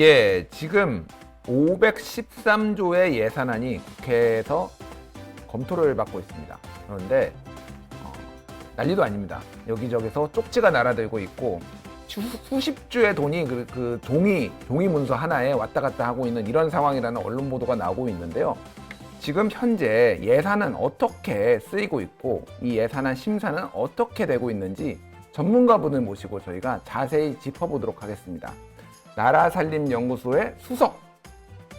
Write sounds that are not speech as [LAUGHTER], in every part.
예, 지금 513조의 예산안이 국회에서 검토를 받고 있습니다. 그런데 어, 난리도 아닙니다. 여기저기서 쪽지가 날아들고 있고 수- 수십 주의 돈이 그, 그 종이 종이 문서 하나에 왔다 갔다 하고 있는 이런 상황이라는 언론 보도가 나오고 있는데요. 지금 현재 예산은 어떻게 쓰이고 있고 이 예산안 심사는 어떻게 되고 있는지 전문가분을 모시고 저희가 자세히 짚어보도록 하겠습니다. 나라살림연구소의 수석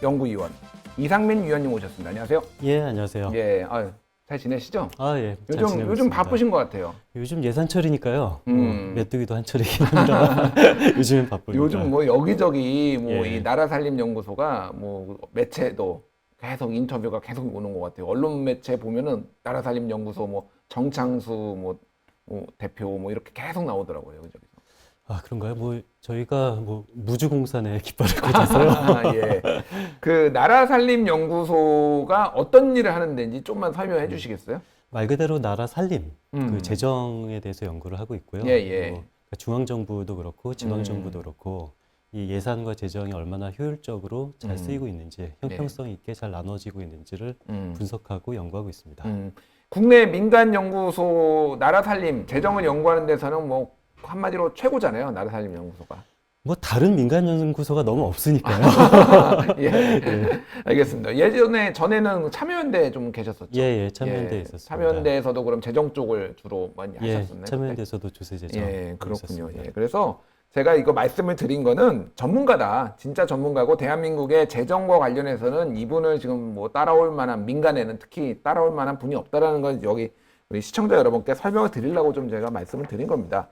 연구위원 이상민 위원님 오셨습니다. 안녕하세요. 예, 안녕하세요. 예, 아유, 잘 지내시죠? 아, 예. 잘 요즘 지내고 요즘 있습니다. 바쁘신 것 같아요. 요즘 예산철이니까요. 음. 뭐 메뚜기도 한철이긴 합니다. [LAUGHS] 요즘엔 바쁩니다. 요즘 뭐 여기저기 뭐이 예. 나라살림연구소가 뭐 매체도 계속 인터뷰가 계속 오는 것 같아요. 언론 매체 보면은 나라살림연구소 뭐 정창수 뭐, 뭐 대표 뭐 이렇게 계속 나오더라고요. 여기저기서. 아, 그런가요? 뭐 저희가 뭐 무주공산에 [LAUGHS] 깃발을 꽂아서요. 아, 예. 그 나라 살림 연구소가 어떤 일을 하는 데인지 좀만 설명해 주시겠어요? 말 그대로 나라 살림, 음. 그 재정에 대해서 연구를 하고 있고요. 예, 예. 뭐 중앙 정부도 그렇고 지방 음. 정부도 그렇고 이 예산과 재정이 얼마나 효율적으로 잘 음. 쓰이고 있는지, 형평성 있게 잘 나눠지고 있는지를 음. 분석하고 연구하고 있습니다. 음. 국내 민간 연구소 나라 살림 재정을 연구하는 데서는 뭐 한마디로 최고잖아요. 나라살림 연구소가. 뭐 다른 민간 연구소가 너무 없으니까요. [LAUGHS] 예. 알겠습니다. 예전에 전에는 참여연대 좀 계셨었죠. 예, 예, 참여연대에 예, 있었습니다. 참여연대에서도 그럼 재정 쪽을 주로 많이 예, 하셨었나요? 참여연대에서도 조세? 재정. 예, 그렇군요. 있었습니다. 예, 그래서 제가 이거 말씀을 드린 거는 전문가다. 진짜 전문가고 대한민국의 재정과 관련해서는 이분을 지금 뭐 따라올 만한 민간에는 특히 따라올 만한 분이 없다라는 걸 여기 우리 시청자 여러분께 설명을 드리려고 좀 제가 말씀을 드린 겁니다.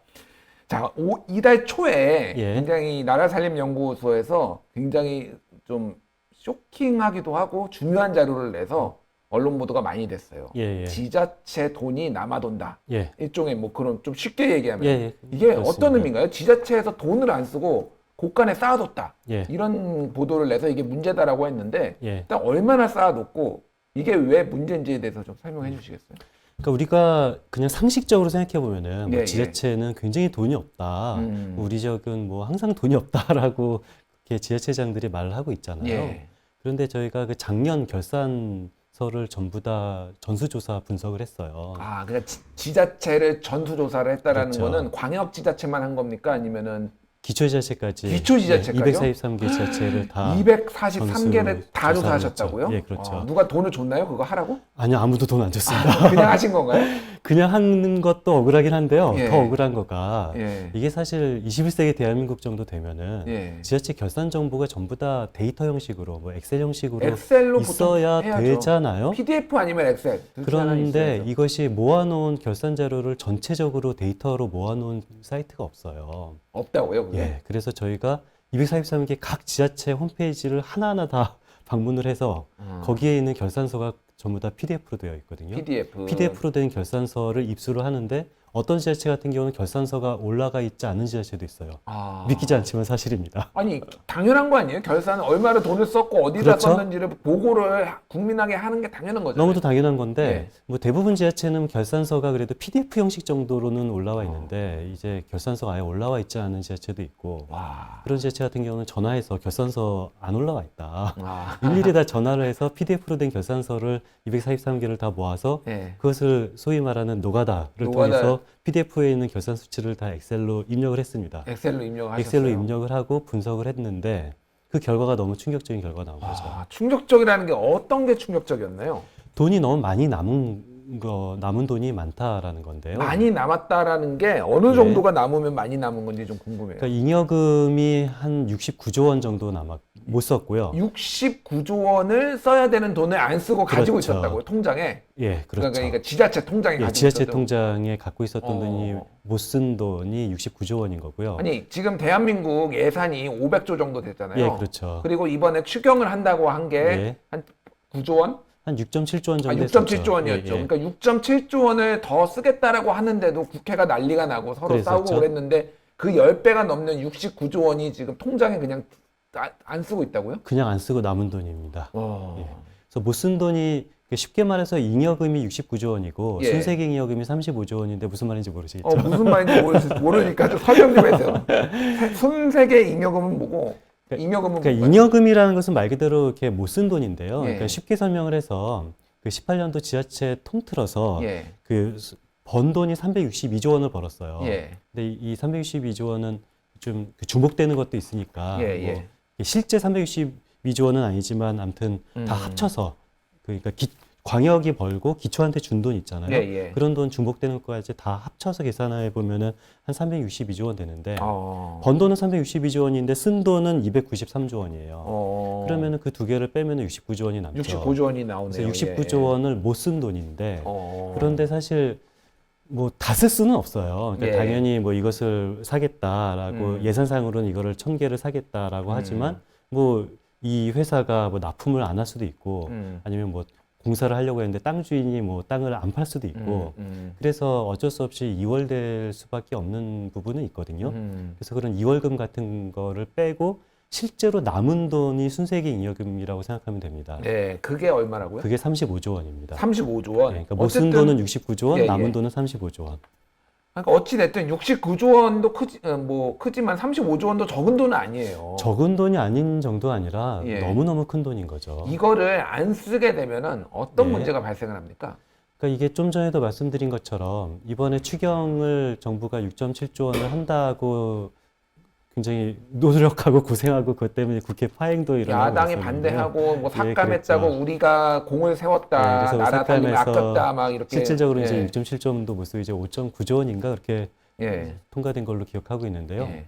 자, 오, 이달 초에 예. 굉장히 나라살림연구소에서 굉장히 좀 쇼킹하기도 하고 중요한 자료를 내서 언론 보도가 많이 됐어요. 예, 예. 지자체 돈이 남아돈다. 예. 일종의 뭐 그런 좀 쉽게 얘기하면 예, 예. 이게 그렇습니다. 어떤 의미인가요? 지자체에서 돈을 안 쓰고 곳간에 쌓아뒀다. 예. 이런 보도를 내서 이게 문제다라고 했는데 예. 일단 얼마나 쌓아뒀고 이게 왜 문제인지에 대해서 좀 설명해 주시겠어요? 그러니까 우리가 그냥 상식적으로 생각해 보면은 뭐 예, 예. 지자체는 굉장히 돈이 없다. 음. 우리 지역은 뭐 항상 돈이 없다라고 이렇게 지자체장들이 말을 하고 있잖아요. 예. 그런데 저희가 그 작년 결산서를 전부 다 전수조사 분석을 했어요. 아, 그냥 지, 지자체를 전수조사를 했다라는 그렇죠. 거는 광역 지자체만 한 겁니까? 아니면은 기초지자체까지 기초지자체까지요? 243개 지자체를 다 243개를 다 조사하셨다고요? 예, 그렇죠. 어, 누가 돈을 줬나요? 그거 하라고? 아니요 아무도 돈 안 줬습니다. 그냥 하신 건가요? [LAUGHS] 그냥 하는 것도 억울하긴 한데요. 예. 더 억울한 거가 예. 이게 사실 21세기 대한민국 정도 되면은 예. 지자체 결산 정보가 전부 다 데이터 형식으로 뭐 엑셀 형식으로 엑셀로 있어야. 되잖아요. PDF 아니면 엑셀. 그런데. 이것이 모아놓은 결산 자료를 전체적으로 데이터로 모아놓은 사이트가 없어요. 없다고요, 예, 그래서 저희가 243개 각 지자체 홈페이지를 하나하나 다 [LAUGHS] 방문을 해서 음. 거기에 있는 결산서가 전부 다 PDF로 되어 있거든요. PDF. PDF로 된 결산서를 입수를 하는데 어떤 지자체 같은 경우는 결산서가 올라가 있지 않은 지자체도 있어요. 아. 믿기지 않지만 사실입니다. 아니 당연한 거 아니에요? 결산은 얼마나 돈을 썼고 어디다 그렇죠. 썼는지를 보고를 국민에게 하는 게 당연한 거죠. 너무도 당연한 건데 네. 뭐 대부분 지자체는 결산서가 그래도 PDF 형식 정도로는 어. 올라와 있는데 이제 결산서가 아예 올라와 있지 않은 지자체도 있고 와. 그런 지자체 같은 경우는 전화해서 결산서 안 올라와 있다. 와. [LAUGHS] 일일이 다 전화를 해서 PDF로 된 결산서를 243개를 다 모아서 예. 그것을 소위 말하는 노가다를 노가다. 통해서 PDF에 있는 결산 수치를 다 엑셀로 입력을 했습니다. 엑셀로 입력하셨어요. 엑셀로 입력을 하고 분석을 했는데 그 결과가 너무 충격적인 결과가 나온 거죠. 아, 충격적이라는 게 어떤 게 충격적이었나요? 돈이 너무 많이 남은 거 남은 돈이 많다라는 건데요. 많이 남았다라는 게 어느 네. 정도가 남으면 많이 남은 건지 좀 궁금해요. 그러니까 잉여금이 한 69조 원 정도 남았 못 썼고요. 69조 원을 써야 되는 돈을 안 쓰고 가지고 그렇죠. 있었다고요 통장에. 예, 그러니까, 그렇죠. 그러니까 지자체 통장에 예, 가지고 지자체 있었던 통장에 갖고 있었던 어. 돈이 못 쓴 돈이 69조 원인 거고요. 아니 지금 대한민국 예산이 500조 정도 됐잖아요. 예, 그렇죠. 그리고 이번에 추경을 한다고 한 게 한 예. 9조 원? 한 6.7조 원 아, 정도 6.7조 했었죠. 원이었죠. 예, 예. 그러니까 6.7조 원을 더 쓰겠다라고 하는데도 국회가 난리가 나고 서로 그랬었죠. 싸우고 그랬는데 그 10배가 넘는 69조 원이 지금 통장에 그냥 아- 안 쓰고 있다고요? 그냥 안 쓰고 남은 돈입니다. 와. 예. 그래서 못 쓴 돈이 쉽게 말해서 잉여금이 69조 원이고 예. 순세계 잉여금이 35조 원인데 무슨 말인지 모르시겠죠? 어, 무슨 말인지 모르, 모르니까 좀 설명 좀 해주세요. [LAUGHS] 세- 손세계 잉여금은 뭐고 잉여금은 그러니까? 잉여금이라는 것은 말 그대로 이렇게 못 쓴 돈인데요. 예. 그러니까 쉽게 설명을 해서 그 18년도 지자체 통틀어서 예. 그번 돈이 362조 원을 벌었어요. 예. 근데 이- 이 362조 원은 좀그 중복되는 것도 있으니까 예, 예. 뭐 실제 362조 원은 아니지만 아무튼 다 음. 합쳐서 그러니까 기- 광역이 벌고 기초한테 준 돈 있잖아요. 예, 예. 그런 돈 중복되는 것까지 다 합쳐서 계산해 보면은 한 362조 원 되는데 어. 번 돈은 362조 원인데 쓴 돈은 293조 원이에요. 어. 그러면은 그 두 개를 빼면은 69조 원이 남죠. 69조 원이 나오네요. 그래서 69조 예. 원을 못 쓴 돈인데 어. 그런데 사실 뭐 다 쓸 수는 없어요. 그러니까 예. 당연히 뭐 이것을 사겠다라고 음. 예산상으로는 이거를 천 개를 사겠다라고 음. 하지만 뭐 이 회사가 뭐 납품을 안 할 수도 있고 음. 아니면 뭐 공사를 하려고 했는데 땅 주인이 뭐 땅을 안 팔 수도 있고 음, 음. 그래서 어쩔 수 없이 이월될 수밖에 없는 부분은 있거든요. 음. 그래서 그런 이월금 같은 거를 빼고 실제로 남은 돈이 순세기 잉여금이라고 생각하면 됩니다. 네, 그게 얼마라고요? 그게 35조 원입니다. 35조 원. 네, 그러니까 못쓴 어쨌든 돈은 69조 원, 예, 예. 남은 돈은 35조 원. 그러니까 어찌 됐든 69조 원도 크지 어, 뭐 크지만 35조 원도 적은 돈은 아니에요. 적은 돈이 아닌 정도 아니라 예. 너무너무 큰 돈인 거죠. 이거를 안 쓰게 되면은 어떤 예. 문제가 발생을 합니까? 그러니까 이게 좀 전에도 말씀드린 것처럼 이번에 추경을 정부가 6.7조 원을 한다고 굉장히 노력하고 [LAUGHS] 고생하고 그것 때문에 국회 파행도 일어나고 야당이 있었는데 반대하고 뭐 예, 삭감했다고 그랬죠. 우리가 공을 세웠다. 네, 그래서 나라 삭감해서 아꼈다. 막 이렇게 실질적으로 예. 이제 6.7조 원도 못 쓰고 이제 5.9조 원인가 그렇게 예. 통과된 걸로 기억하고 있는데요. 예.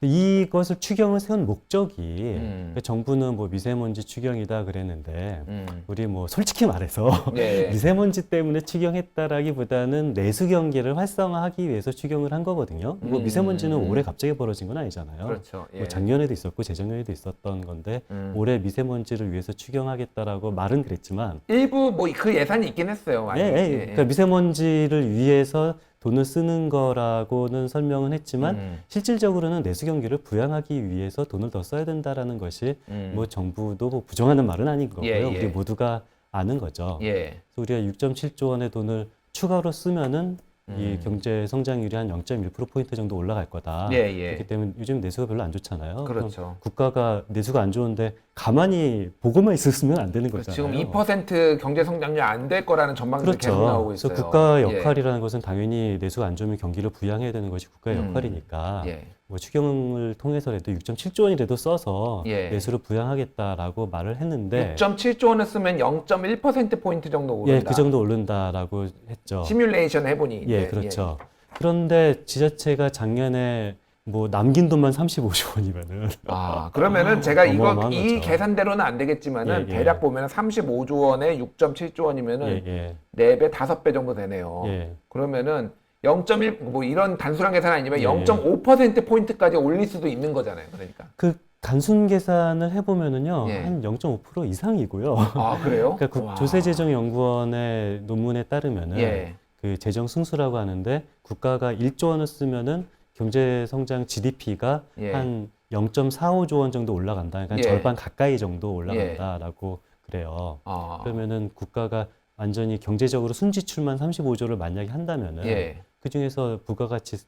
이것을 추경을 세운 목적이 음. 그러니까 정부는 뭐 미세먼지 추경이다 그랬는데 음. 우리 뭐 솔직히 말해서 [LAUGHS] 예. 미세먼지 때문에 추경했다라기보다는 내수 경기를 활성화하기 위해서 추경을 한 거거든요. 뭐 음. 미세먼지는 올해 갑자기 벌어진 건 아니잖아요. 그렇죠. 예. 뭐 작년에도 있었고 재작년에도 있었던 건데 음. 올해 미세먼지를 위해서 추경하겠다라고 말은 그랬지만 일부 뭐 그 예산이 있긴 했어요. 많이. 예, 예, 그러니까 미세먼지를 위해서 돈을 쓰는 거라고는 설명은 했지만 음. 실질적으로는 내수 경기를 부양하기 위해서 돈을 더 써야 된다라는 것이 음. 뭐 정부도 뭐 부정하는 말은 아닌 거고요. 예, 예. 우리 모두가 아는 거죠. 예. 그래서 우리가 6.7조 원의 돈을 추가로 쓰면은 이 음. 경제 성장률이 한 0.1% 포인트 정도 올라갈 거다. 예, 예. 그렇기 때문에 요즘 내수가 별로 안 좋잖아요. 그렇죠. 국가가 내수가 안 좋은데 가만히 보고만 있었으면 안 되는 그래서 거잖아요. 지금 2% 경제 성장률 안 될 거라는 전망들이 계속 그렇죠. 나오고 그래서 있어요. 국가의 예. 역할이라는 것은 당연히 내수가 안 좋으면 경기를 부양해야 되는 것이 국가의 음. 역할이니까 예. 뭐 추경을 통해서라도 6.7조 원이라도 써서 예. 내수를 부양하겠다라고 말을 했는데 6.7조 원을 쓰면 0.1% 포인트 정도 오른다. 예, 그 정도 오른다라고 했죠. 시뮬레이션 해보니. 예, 이제, 그렇죠. 그런데 지자체가 작년에 뭐 남긴 돈만 35조 원이면은 아, 그러면은 제가 [LAUGHS] 이거 이 거죠. 계산대로는 안 되겠지만은 예, 예. 대략 보면은 35조 원에 6.7조 원이면은 예, 네배 다섯 배 정도 되네요. 예, 예. 그러면은 0.1 뭐 이런 단순한 계산 아니면 예, 0.5% 포인트까지 올릴 수도 있는 거잖아요. 그러니까. 그 단순 계산을 해보면은요 예. 한0.5% 이상이고요. 아, 그래요? 그러니까 국- 와. 조세재정연구원의 논문에 따르면은 예. 그 재정 승수라고 하는데 국가가 1조 원을 쓰면은 경제 성장 GDP가 예. 한 0.45조 원 정도 올라간다. 그러니까 예. 절반 가까이 정도 올라간다라고 그래요. 아. 그러면은 국가가 완전히 경제적으로 순지출만 35조를 만약에 한다면은 예. 그 중에서 부가가치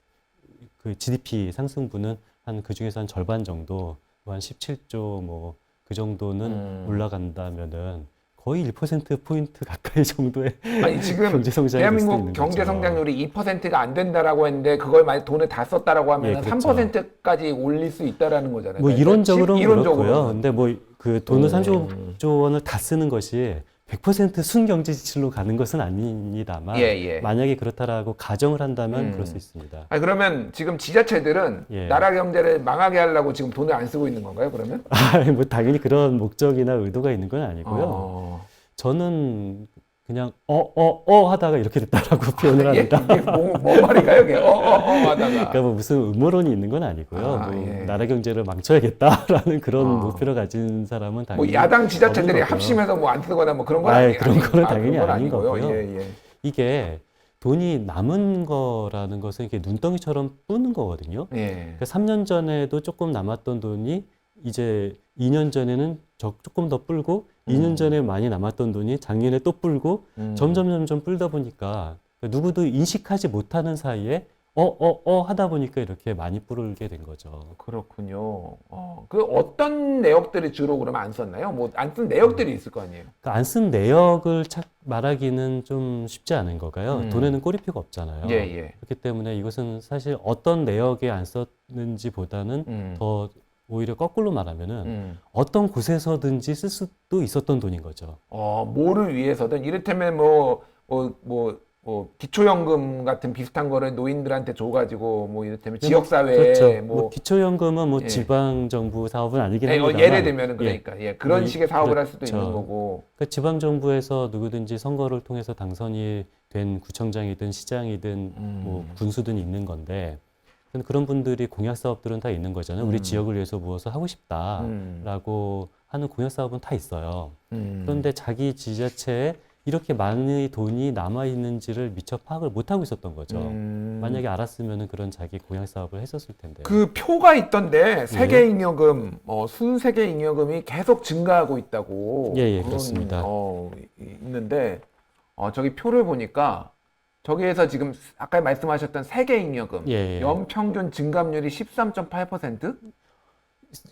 그 GDP 상승분은 한 그 중에서 한 절반 정도 한 17조 뭐 그 정도는 음. 올라간다면은 거의 1% 포인트 가까이 정도의 아니 지금 [LAUGHS] 경제 성장이 대한민국 경제 성장률이 2%가 안 된다라고 했는데 그걸 만약 돈을 다 썼다라고 하면 예, 은 그렇죠. 3%까지 올릴 수 있다라는 거잖아요. 뭐 그러니까 이론적으로는 시- 그렇고요. 근데 뭐 그 돈을 음. 35조 원을 다 쓰는 것이 100% 순경제 지출로 가는 것은 아닙니다만 예, 예. 만약에 그렇다라고 가정을 한다면 음. 그럴 수 있습니다. 아니 그러면 지금 지자체들은 예. 나라 경제를 망하게 하려고 지금 돈을 안 쓰고 있는 건가요? 그러면? [LAUGHS] 아, 뭐 당연히 그런 목적이나 의도가 있는 건 아니고요. 어. 저는 그냥 어어 어 하다가 이렇게 됐다라고 [LAUGHS] 표현을 예? 합니다. 이게 뭐, 뭔 말인가요? 이게 어어 어 하다가. 그러니까 뭐 무슨 음모론이 있는 건 아니고요. 아, 뭐 예. 나라 경제를 망쳐야겠다라는 그런 어. 목표를 가진 사람은 당연히 뭐 야당 지자체들이. 합심해서 뭐안 쓰거나 뭐 그런 건 아니, 그런 아니- 거는 아, 당연히 그런 건 아닌. 거고요. 예, 예. 이게 돈이 남은 거라는 것은 이게 눈덩이처럼 뿌는 거거든요. 예. 그러니까 3년 전에도 조금 남았던 돈이 이제 2년 전에는 저- 조금 더 불고 음. 2년 전에 많이 남았던 돈이 작년에 또 불고 음. 점점 점점 불다 보니까 누구도 인식하지 못하는 사이에 어, 어, 어 하다 보니까 이렇게 많이 뿌르게 된 거죠. 그렇군요. 어, 그 어떤 내역들이 주로 그러면 안 썼나요? 뭐 안 쓴 내역들이 있을 거 아니에요. 그러니까 안쓴 내역을 착 말하기는 좀 쉽지 않은 거가요. 음. 돈에는 꼬리표가 없잖아요. 예, 예. 그렇기 때문에 이것은 사실 어떤 내역에 안 썼는지보다는 음. 더 오히려 거꾸로 말하면은 음. 어떤 곳에서든지 쓸 수도 있었던 돈인 거죠. 어, 뭐를 위해서든 이를테면 뭐, 뭐, 뭐, 뭐 기초연금 같은 비슷한 거를 노인들한테 줘가지고 뭐 이를테면 네, 지역사회에 그렇죠. 뭐, 뭐 기초연금은 뭐 예. 지방 정부 사업은 아니긴 예, 어, 합니다만 예를 들면은 그러니까 예, 그런 뭐 이- 식의 사업을 할 수도 그렇죠. 있는 거고 그러니까 지방 정부에서 누구든지 선거를 통해서 당선이 된 구청장이든 시장이든 음. 뭐 군수든 있는 건데 그런 분들이 공약 사업들은 다 있는 거잖아요. 우리 음. 지역을 위해서 무엇을 하고 음. 싶다라고 하는 공약 사업은 다 있어요. 음. 그런데 자기 지자체에 이렇게 많은 돈이 남아 있는지를 미처 파악을 못 하고 있었던 거죠. 음. 만약에 알았으면 그런 자기 공약 사업을 했었을 텐데. 그 표가 예. 있던데 세계 잉여금, 어, 순세계 잉여금이 계속 증가하고 있다고. 예, 예, 그렇습니다. 어, 이- 있는데 어, 저기 표를 보니까 저기에서 지금 아까 말씀하셨던 세계 잉여금 예, 예. 연평균 증감률이 13.8%?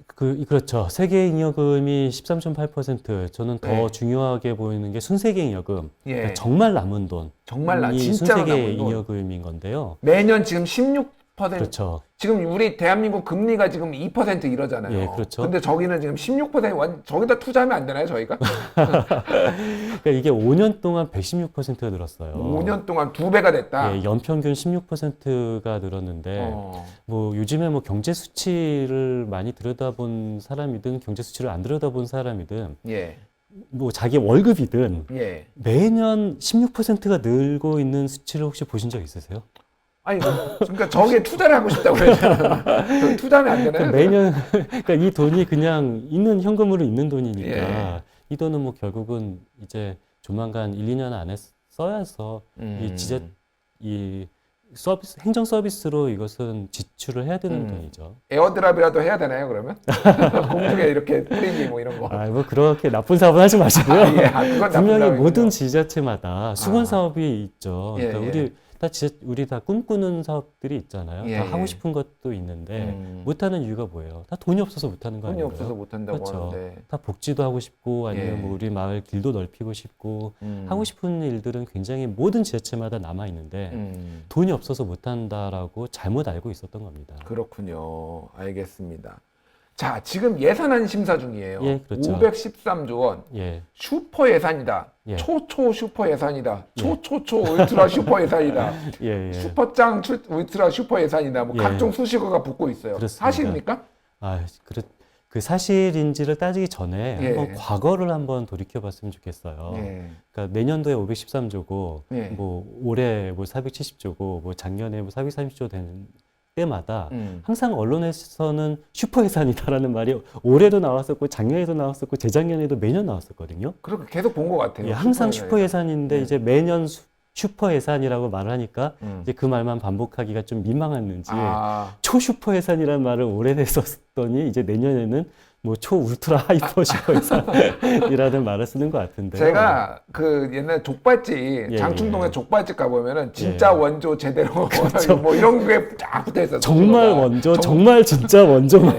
그 그렇죠. 세계 잉여금이 13.8%. 저는 더 네. 중요하게 보이는 게 순세계 잉여금. 예, 그러니까 정말 남은 돈. 정말 나이 진짜로 순세계 남은 돈. 잉여금인 건데요. 매년 지금 16% 그렇죠. 지금 우리 대한민국 금리가 지금 2% 이러잖아요. 예, 그렇죠. 근데 저기는 지금 16% 완, 저기다 투자하면 안 되나요, 저희가? [LAUGHS] 그러니까 이게 5년 동안 116%가 늘었어요. 5년 동안 두 배가 됐다. 예, 연평균 16%가 늘었는데 어. 뭐 요즘에 뭐 경제 수치를 많이 들여다본 사람이든 경제 수치를 안 들여다본 사람이든 예. 뭐 자기 월급이든 예. 매년 16%가 늘고 있는 수치를 혹시 보신 적 있으세요? 아니, 그러니까 저기에 투자를 하고 싶다고. 저기 투자하면 안 되나요? 매년 그러니까 이 돈이 그냥 있는 현금으로 있는 돈이니까 예. 이 돈은 뭐 결국은 이제 조만간 1, 2년 안에 써야서 음. 이 지자 이 서비스 행정 서비스로 이것은 지출을 해야 되는 음. 돈이죠. 에어드랍이라도 해야 되나요, 그러면? [LAUGHS] 공중에 이렇게 뿌리기 뭐 이런 거. 아, 뭐 그렇게 나쁜 사업은 하지 마시고요. 아, 예. 아, 분명히. 모든 지자체마다 수건 아. 사업이 있죠. 예, 그러니까 예. 우리 다 지자, 우리 다 꿈꾸는 사업들이 있잖아요. 예, 다 예. 하고 싶은 것도 있는데 음. 못하는 이유가 뭐예요? 다 돈이 없어서 못하는 거 돈이 아니에요? 없어서 못 한다고 그렇죠. 하는데. 다 복지도 하고 싶고 아니면 예. 뭐 우리 마을 길도 넓히고 싶고 음. 하고 싶은 일들은 굉장히 모든 지자체마다 남아 있는데 음. 돈이 없어서 못한다라고 잘못 알고 있었던 겁니다. 그렇군요. 알겠습니다. 자, 지금 예산안 심사 중이에요. 예, 그렇죠. 513조 원. 예, 슈퍼 예산이다. 예. 초초 슈퍼 예산이다. 초초초 울트라 슈퍼 예산이다. [LAUGHS] 예, 예. 슈퍼짱 출- 울트라 슈퍼 예산이다. 뭐 예. 각종 수식어가 붙고 있어요. 그렇습니다. 사실입니까? 아, 그렇, 그 사실인지를 따지기 전에 예. 한번 과거를 한번 돌이켜봤으면 좋겠어요. 예. 그러니까 내년도에 513조고, 예. 뭐 올해 뭐 470조고, 뭐 작년에 뭐 430조 되는 때마다 음. 항상 언론에서는 슈퍼 예산이다라는 말이 올해도 나왔었고, 작년에도 나왔었고, 재작년에도 매년 나왔었거든요. 그렇게 계속 본 것 같아요. 예, 항상 슈퍼 예산인데 네. 이제 매년 수- 슈퍼 예산이라고 말을 하니까 음. 이제 그 말만 반복하기가 좀 민망했는지 아, 초슈퍼 예산이라는 말을 오래 돼 썼더니 이제 내년에는 뭐 초 울트라 하이퍼 슈퍼 예산이라는 말을 쓰는 것 같은데요. 제가 그 옛날 족발집 예, 장충동에 예. 족발집 가보면은 진짜 예. 원조 제대로 [LAUGHS] 그렇죠. 뭐 이런 게 쫙 붙어 있어요. 정말 원조, 정말 진짜 원조만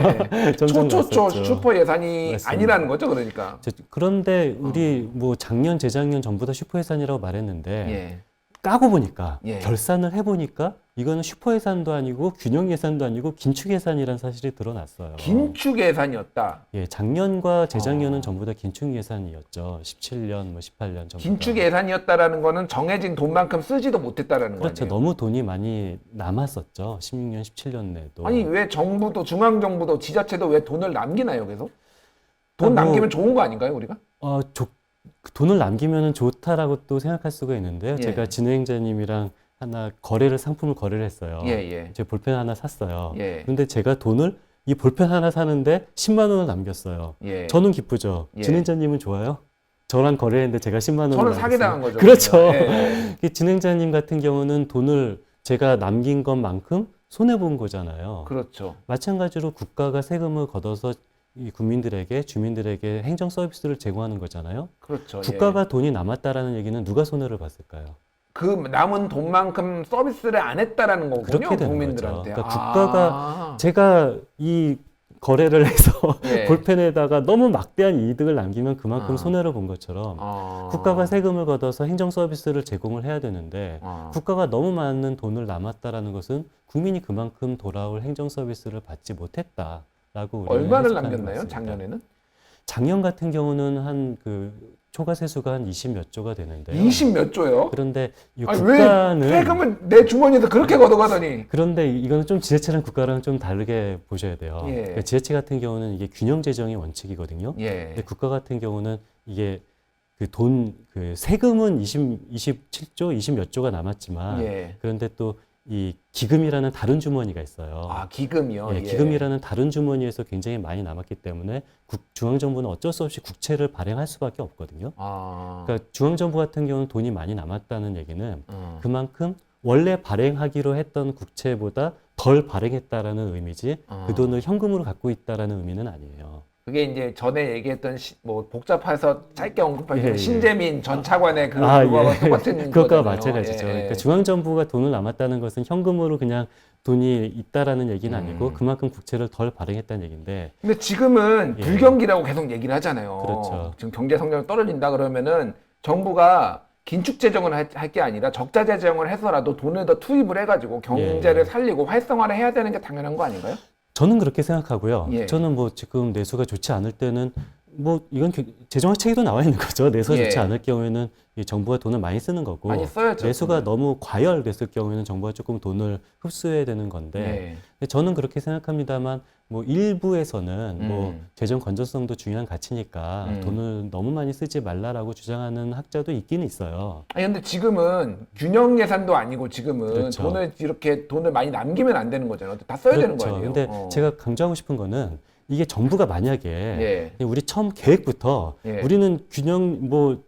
점점 초초초. 슈퍼 예산이 맞습니다. 아니라는 거죠, 그러니까. 저- 그런데 우리 뭐 작년, 재작년 전부 다 슈퍼 예산이라고 말했는데 예. 까고 보니까 예. 결산을 해보니까 이거는 슈퍼 예산도 아니고 균형 예산도 아니고 긴축 예산이라는 사실이 드러났어요. 긴축 예산이었다. 예, 작년과 재작년은 어. 전부 다 긴축 예산이었죠. 17년, 뭐 18년 전부 긴축 다. 예산이었다라는 거는 정해진 돈만큼 쓰지도 못했다라는 그렇죠. 거예요. 너무 돈이 많이 남았었죠. 16년, 17년 내도. 아니 왜 정부도 중앙 정부도 지자체도 왜 돈을 남기나요, 계속? 돈 아, 뭐- 남기면 좋은 거 아닌가요, 우리가? 어, 조, 그 돈을 남기면 좋다라고 또 생각할 수가 있는데요. 예. 제가 진행자님이랑 하나 거래를 상품을 거래를 했어요. 예, 예. 제 볼펜 하나 샀어요. 예. 근데 제가 돈을 이 볼펜 하나 사는데 10만 원을 남겼어요. 예. 저는 기쁘죠. 예. 진행자님은 좋아요? 저랑 거래했는데 제가 10만 원을 저는 남겼어요. 사기 당한 거죠. 그렇죠. 예, [LAUGHS] 이 진행자님 같은 경우는 돈을 제가 남긴 것만큼 손해 본 거잖아요. 예. 그렇죠. 마찬가지로 국가가 세금을 걷어서 이 국민들에게 주민들에게 행정 서비스를 제공하는 거잖아요. 그렇죠. 예. 국가가 돈이 남았다라는 얘기는 누가 손해를 봤을까요? 그 남은 돈만큼 서비스를 안 했다라는 거군요. 그렇게 되는 국민들한테. 거죠. 그러니까 아. 국가가 제가 이 거래를 해서 예. [LAUGHS] 볼펜에다가 너무 막대한 이득을 남기면 그만큼 아. 손해를 본 것처럼 아. 국가가 세금을 걷어서 행정 서비스를 제공을 해야 되는데 아. 국가가 너무 많은 돈을 남았다라는 것은 국민이 그만큼 돌아올 행정 서비스를 받지 못했다 라고 얼마를 남겼나요? 작년에는? 작년 같은 경우는 한 그 초과 세수가 한 20몇 조가 되는데요. 20몇 조요? 그런데 이 아니, 왜 국가는 세금을 내 주머니에서 그렇게 걷어가더니 그런데 이거는 좀 지자체랑 국가랑 좀 다르게 보셔야 돼요. 예. 그러니까 지자체 같은 경우는 이게 균형 재정의 원칙이거든요. 예. 근데 국가 같은 경우는 이게 그 돈 그 세금은 20 27조 20몇 조가 남았지만 예. 그런데 또 이 기금이라는 다른 주머니가 있어요. 아 기금이요. 예, 예. 기금이라는 다른 주머니에서 굉장히 많이 남았기 때문에 국- 중앙정부는 어쩔 수 없이 국채를 발행할 수밖에 없거든요. 아. 그러니까 중앙정부 같은 경우는 돈이 많이 남았다는 얘기는 어. 그만큼 원래 발행하기로 했던 국채보다 덜 발행했다라는 의미지 아. 그 돈을 현금으로 갖고 있다라는 의미는 아니에요. 그게 이제 전에 얘기했던 시- 뭐 복잡해서 짧게 언급하신 예, 예. 신재민 전 차관의 그 아, 그거와 예. 똑같은 [LAUGHS] 그것과. 마찬가지죠. 예, 예. 그러니까 중앙정부가 돈을 남았다는 것은 현금으로 그냥 돈이 있다라는 얘기는 아니고 음. 그만큼 국채를 덜 발행했다는 얘기인데 근데 지금은 예. 불경기라고 계속 얘기를 하잖아요. 그렇죠. 지금 경제 성장이 떨어진다 그러면은 정부가 긴축 재정을 할 게 아니라 적자 재정을 해서라도 돈을 더 투입을 해가지고 경제를 예. 살리고 활성화를 해야 되는 게 당연한 거 아닌가요? 저는 그렇게 생각하고요. 예. 저는 뭐 지금 내수가 좋지 않을 때는 뭐 이건 겨- 재정학책에도 나와 있는 거죠. 내수가 예. 좋지 않을 경우에는 이 정부가 돈을 많이 쓰는 거고 많이 써야죠. 내수가 너무 과열됐을 경우에는 정부가 조금 돈을 흡수해야 되는 건데 네. 저는 그렇게 생각합니다만 뭐 일부에서는 뭐 음. 재정 건전성도 중요한 가치니까 음. 돈을 너무 많이 쓰지 말라라고 주장하는 학자도 있기는 있어요. 아니 근데 지금은 균형 예산도 아니고 지금은 그렇죠. 돈을 이렇게 돈을 많이 남기면 안 되는 거잖아요. 다 써야 되는 거 아니에요? 근데 어. 제가 강조하고 싶은 거는 이게 정부가 만약에 예. 우리 처음 계획부터 예. 우리는 균형 뭐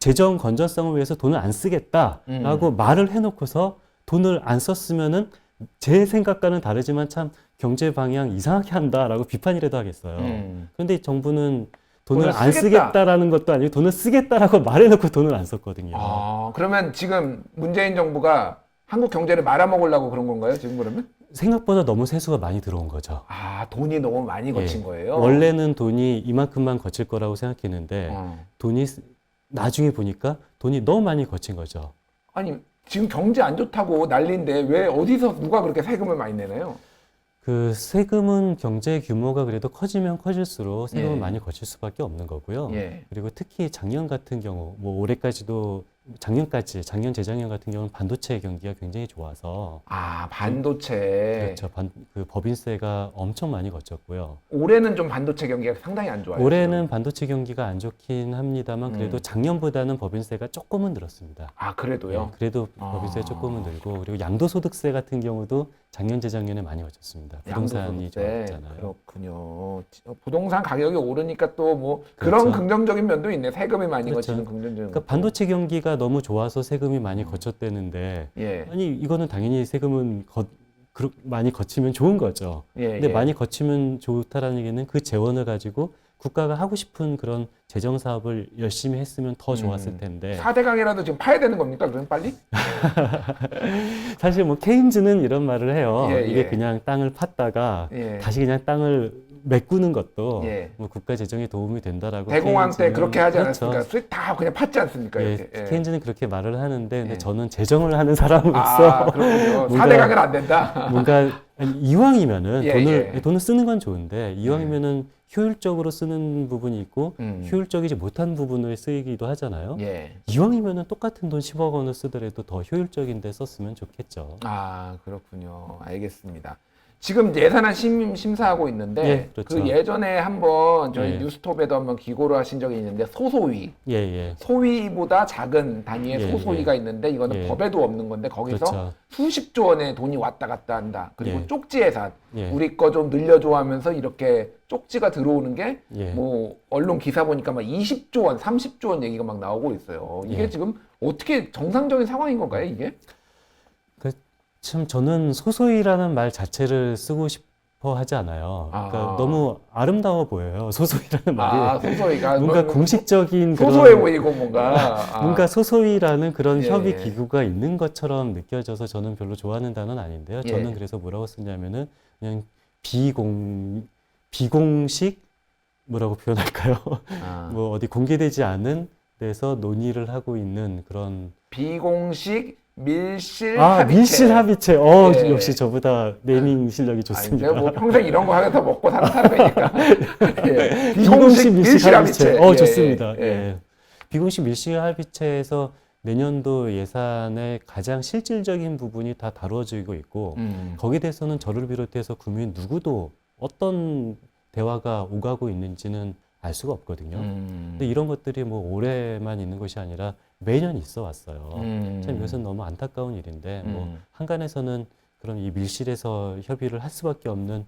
재정 건전성을 위해서 돈을 안 쓰겠다라고 음. 말을 해놓고서 돈을 안 썼으면은 제 생각과는 다르지만 참 경제 방향 이상하게 한다라고 비판이라도 하겠어요. 음. 그런데 정부는 돈을 돈을 안 쓰겠다. 쓰겠다라는 것도 아니고 돈을 쓰겠다라고 [LAUGHS] 말해놓고 돈을 안 썼거든요. 아 그러면 지금 문재인 정부가 한국 경제를 말아먹으려고 그런 건가요? 지금 그러면? 생각보다 너무 세수가 많이 들어온 거죠. 아 돈이 너무 많이 거친 예. 거예요. 원래는 돈이 이만큼만 거칠 거라고 생각했는데 어. 돈이 쓰- 나중에 보니까 돈이 너무 많이 거친 거죠. 아니 지금 경제 안 좋다고 난리인데 왜 어디서 누가 그렇게 세금을 많이 내나요? 그 세금은 경제 규모가 그래도 커지면 커질수록 세금을 예. 많이 거칠 수밖에 없는 거고요. 예. 그리고 특히 작년 같은 경우, 뭐 올해까지도 작년까지, 작년 재작년 같은 경우는 반도체 경기가 굉장히 좋아서 아 반도체. 그렇죠. 반, 그 법인세가 엄청 많이 거쳤고요. 올해는 좀 반도체 경기가 상당히 안 좋아요. 올해는 반도체 경기가 안 좋긴 합니다만 그래도 음. 작년보다는 법인세가 조금은 늘었습니다. 아 그래도요. 예, 그래도 아. 법인세 조금은 늘고 그리고 양도소득세 같은 경우도 작년 재작년에 많이 거쳤습니다. 부동산이 양도소득세. 좋았잖아요. 그렇군요. 어, 부동산 가격이 오르니까 또 뭐 그런 그렇죠. 긍정적인 면도 있네. 세금이 많이 그렇죠. 거치는 긍정적인. 그러니까. 반도체 경기가 너무 좋아서 세금이 많이 음. 거쳤대는데 예. 아니 이거는 당연히 세금은 거, 그렇- 많이 거치면 좋은 거죠. 예. 근데 예. 많이 거치면 좋다라는 얘기는 그 재원을 가지고 국가가 하고 싶은 그런 재정 사업을 열심히 했으면 더 좋았을 음. 텐데 4대 강이라도 지금 파야 되는 겁니까? 그럼 빨리? [LAUGHS] 사실 뭐 케인즈는 이런 말을 해요. 예, 이게 예. 그냥 땅을 팠다가 예. 다시 그냥 땅을 메꾸는 것도 예. 뭐 국가 재정에 도움이 된다라고 대공황 때 그렇게 하지 그렇죠. 않았습니까? 수익 다 그냥 팠지 않습니까? 예, 이렇게. 예. 케인즈는 그렇게 말을 하는데 근데 예. 저는 재정을 하는 사람으로서 아, 그렇군요. [LAUGHS] 뭔가- 4대 강은 안 된다. [LAUGHS] 뭔가 아니, 이왕이면은 예, 돈을 예. 돈을 쓰는 건 좋은데 이왕이면은 효율적으로 쓰는 부분이 있고 음. 효율적이지 못한 부분을 쓰이기도 하잖아요. 예. 이왕이면은 똑같은 돈 10억 원을 쓰더라도 더 효율적인 데 썼으면 좋겠죠. 아, 그렇군요. 알겠습니다. 지금 예산안 심, 심사하고 있는데 예, 그렇죠. 그 예전에 한번 저희 예. 뉴스톱에도 한번 기고를 하신 적이 있는데 소소위 예, 예. 소위보다 작은 단위의 예, 소소위가 있는데 이거는 예. 법에도 없는 건데 거기서 그렇죠. 수십조 원의 돈이 왔다 갔다 한다. 그리고 예. 쪽지 예산 예. 우리 거 좀 늘려줘 하면서 이렇게 쪽지가 들어오는 게 예. 뭐 언론 기사 보니까 막 20조 원, 30조 원 얘기가 막 나오고 있어요. 이게 예. 지금 어떻게 정상적인 상황인 건가요, 이게? 참 저는 소소이라는 말 자체를 쓰고 하지 않아요. 그러니까 아. 너무 아름다워 보여요. 소소이라는 말이. 아 소소이가 뭔가 뭐- 공식적인 소소해 그런 보이고 뭔가 아. [LAUGHS] 뭔가 소소이라는 그런 예. 협의 기구가 있는 것처럼 느껴져서 저는 별로 좋아하는 단어는 아닌데요. 예. 저는 그래서 뭐라고 썼냐면은 그냥 비공 비공식 뭐라고 표현할까요? 아. [LAUGHS] 뭐 어디 공개되지 않은 데서 논의를 하고 있는 그런 비공식 밀실 아 합의체. 밀실 합의체. 어 예. 역시 저보다 네이밍 실력이 좋습니다. 내가 뭐 평생 이런 거 하면서 먹고 사는 사람이니까. [LAUGHS] 예. 비공식 밀실 합의체. 어 예, 좋습니다. 예. 예. 비공식 밀실 합의체에서 내년도 예산의 가장 실질적인 부분이 다 다루어지고 있고 음. 거기에 대해서는 저를 비롯해서 국민 누구도 어떤 대화가 오가고 있는지는 알 수가 없거든요. 음. 근데 이런 것들이 뭐 올해만 있는 것이 아니라 매년 있어 왔어요. 음. 참 이것은 너무 안타까운 일인데 뭐 음. 한간에서는 그런 이 밀실에서 협의를 할 수밖에 없는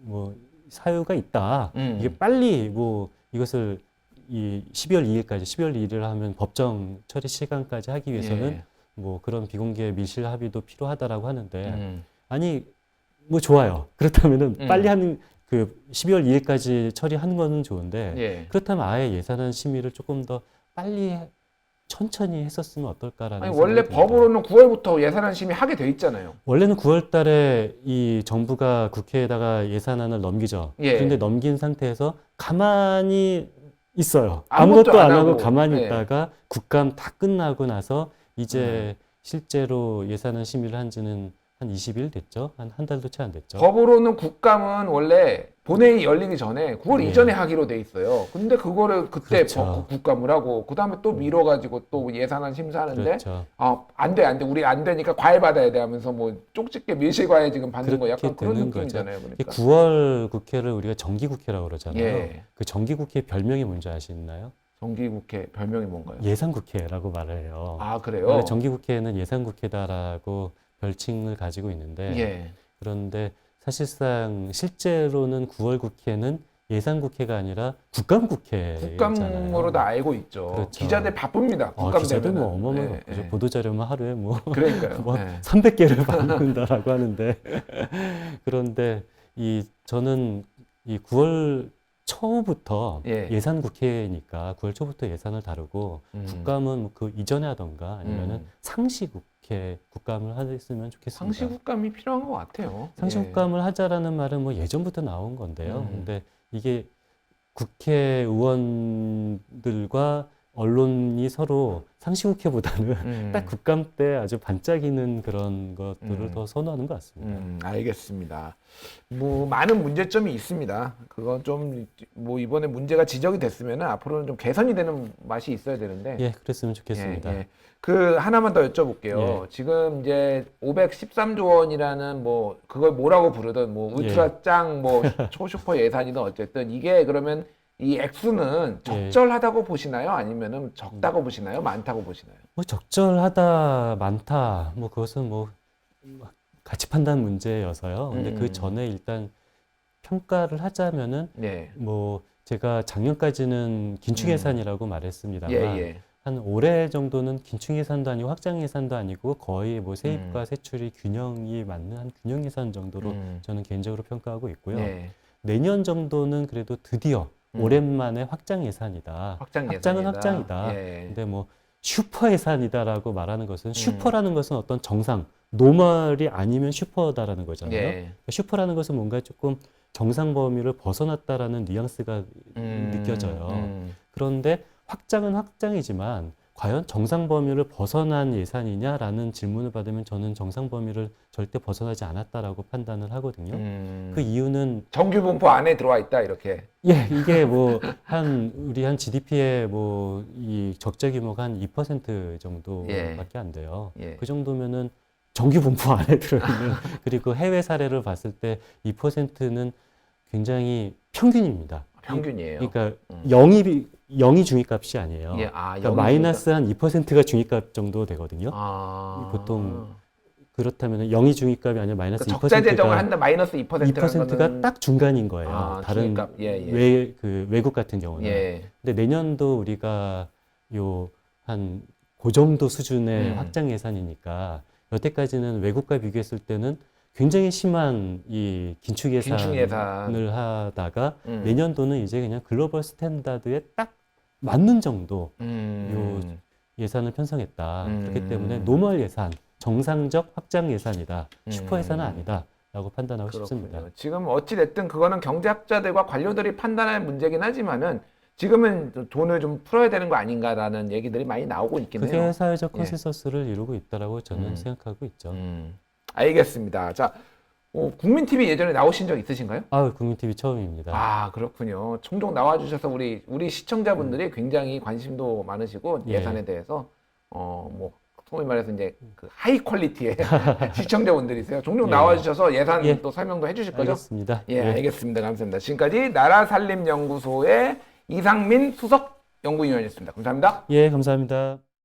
뭐 사유가 있다. 음. 이게 빨리 뭐 이것을 이 12월 2일까지 12월 2일을 하면 법정 처리 시간까지 하기 위해서는 예. 뭐 그런 비공개 밀실 합의도 필요하다라고 하는데 음. 아니 뭐 좋아요. [LAUGHS] 그렇다면은 음. 빨리 하는 그 12월 2일까지 처리하는 거는 좋은데 예. 그렇다면 아예 예산안 심의를 조금 더 빨리 해- 천천히 했었으면 어떨까라는 아니 생각이 원래 듭니다. 법으로는 9월부터 예산안 심의 하게 돼 있잖아요. 원래는 9월 달에 이 정부가 국회에다가 예산안을 넘기죠. 예. 그런데 넘긴 상태에서 가만히 있어요. 아무것도 아무것도 안 안 하고 하고. 가만히 예. 있다가 국감 다 끝나고 나서 음. 이제 실제로 예산안 심의를 한 지는 한 20일 됐죠? 한 한 달도 채 안 됐죠? 법으로는 국감은 원래 본회의 열리기 전에 9월 예. 이전에 하기로 돼 있어요. 근데 그거를 그때 그렇죠. 법- 국감을 하고 그 다음에 또 미뤄가지고 또 예산안 심사하는데 그렇죠. 아, 안 돼, 안 돼. 우리 안 되니까 과외 받아야 돼 하면서 뭐 쪽집게 밀실과외 지금 받는 거 그렇게 약간 그런 되는 느낌이잖아요. 이게 그러니까. 9월 국회를 우리가 정기국회라고 그러잖아요. 예. 그 정기국회 별명이 뭔지 아시나요? 정기국회 별명이 뭔가요? 예산국회라고 말을 해요. 아, 그래요? 원래 정기국회는 예산국회다라고 별칭을 가지고 있는데 예. 그런데 사실상 실제로는 9월 국회는 예산 국회가 아니라 국감 국회잖아요. 국감으로 다 알고 있죠. 그렇죠. 기자들 바쁩니다. 어, 국감 기자들 되면은. 뭐 어마어마 예, 예. 보도 자료만 하루에 뭐. [LAUGHS] 뭐 예. 300개를 [LAUGHS] 받는다라고 하는데 [LAUGHS] 그런데 이 저는 이 9월 초부터 예. 예. 산 국회니까 9월 초부터 예산을 다루고 음. 국감은 그 이전에 하던가 아니면은 음. 상시 국 회 국감을 했으면 좋겠습니다. 상시 국감이 필요한 것 같아요. 상시 예. 국감을 하자라는 말은 뭐 예전부터 나온 건데요. 음. 근데 이게 국회의원들과 언론이 서로 상시국회보다는 음. [LAUGHS] 딱 국감 때 아주 반짝이는 그런 것들을 음. 더 선호하는 것 같습니다. 음, 알겠습니다. 뭐 많은 문제점이 있습니다. 그건 좀 뭐 이번에 문제가 지적이 됐으면 앞으로는 좀 개선이 되는 맛이 있어야 되는데. 예, 그랬으면 좋겠습니다. 예, 예. 그 하나만 더 여쭤볼게요. 예. 지금 이제 513조 원이라는 뭐 그걸 뭐라고 부르든 뭐 예. 울트라 짱뭐 초슈퍼 예산이든 어쨌든 이게 그러면 이 액수는 예. 적절하다고 보시나요? 아니면은 적다고 보시나요? 많다고 보시나요? 뭐 적절하다, 많다, 뭐 그것은 뭐 가치 판단 문제여서요. 근데 음. 그 전에 일단 평가를 하자면은 네. 뭐 제가 작년까지는 긴축 음. 예산이라고 말했습니다만 예, 예. 한 올해 정도는 긴축 예산도 아니고 확장 예산도 아니고 거의 뭐 세입과 세출이 균형이 맞는 한 균형 예산 정도로 음. 저는 개인적으로 평가하고 있고요. 네. 내년 정도는 그래도 드디어 음. 오랜만에 확장 예산이다. 확장 확장 은 예산이다. 확장이다. 예. 근데 뭐 슈퍼 예산이다라고 말하는 음. 것은 슈퍼라는 것은 어떤 정상, 노멀이 아니면 슈퍼다라는 거잖아요. 예. 그러니까 슈퍼라는 것은 뭔가 조금 정상 범위를 벗어났다라는 뉘앙스가 음, 느껴져요. 음. 그런데 확장은 확장이지만 과연 정상 범위를 벗어난 예산이냐라는 질문을 받으면 저는 정상 범위를 절대 벗어나지 않았다라고 판단을 하거든요. 음. 그 이유는 정규 분포 안에 들어와 있다 이렇게. 예, 이게 뭐 한 우리 한 GDP의 뭐 이 적자 규모가 한 2% 정도밖에 안 돼요. 예. 그 정도면은 정규 분포 [LAUGHS] 안에 들어있는 그리고 해외 사례를 봤을 때 2%는 굉장히 평균입니다. 평균이에요. 그러니까 음. 영이 영이 중위값이 아니에요. 예, 아, 그러니까 마이너스 한 2%가 중위값 정도 되거든요. 아. 보통 그렇다면 영이 중위값이 아니라 마이너스 그러니까 적자 재정을 2%가 한다 마이너스 2%라는 2%가 거는 딱 중간인 거예요. 아, 다른 중위값. 예, 예. 외, 그 외국 같은 경우는. 예. 근데 내년도 우리가 요한그 정도 수준의 음. 확장 예산이니까 여태까지는 외국과 비교했을 때는 굉장히 심한 이 긴축 예산을 긴축 예산. 하다가 음. 내년도는 이제 그냥 글로벌 스탠다드에 딱 맞는 정도 음. 예산을 편성했다. 음. 그렇기 때문에 노멀 예산, 정상적 확장 예산이다. 슈퍼 음. 예산은 아니다 라고 판단하고 그렇군요. 싶습니다. 지금 어찌 됐든 그거는 경제학자들과 관료들이 판단할 문제긴 하지만은 지금은 돈을 좀 풀어야 되는 거 아닌가라는 얘기들이 많이 나오고 있긴 그게 해요. 사회적 예. 컨센서스를 이루고 있다라고 저는 음. 생각하고 있죠. 음, 알겠습니다. 자, 어, 국민 TV 예전에 나오신 적 있으신가요? 아, 국민 TV 처음입니다. 아 그렇군요. 종종 나와주셔서 우리 우리 시청자분들이 굉장히 관심도 많으시고 예. 예산에 대해서 어 뭐 소위 말해서 이제 그 하이 퀄리티의 [LAUGHS] 시청자분들이세요. 종종 예. 나와주셔서 예산 예. 또 설명도 해주실 거죠? 알겠습니다. 예, 알겠습니다. 감사합니다. 지금까지 나라살림연구소의 이상민 수석 연구위원이었습니다. 감사합니다. 예, 감사합니다.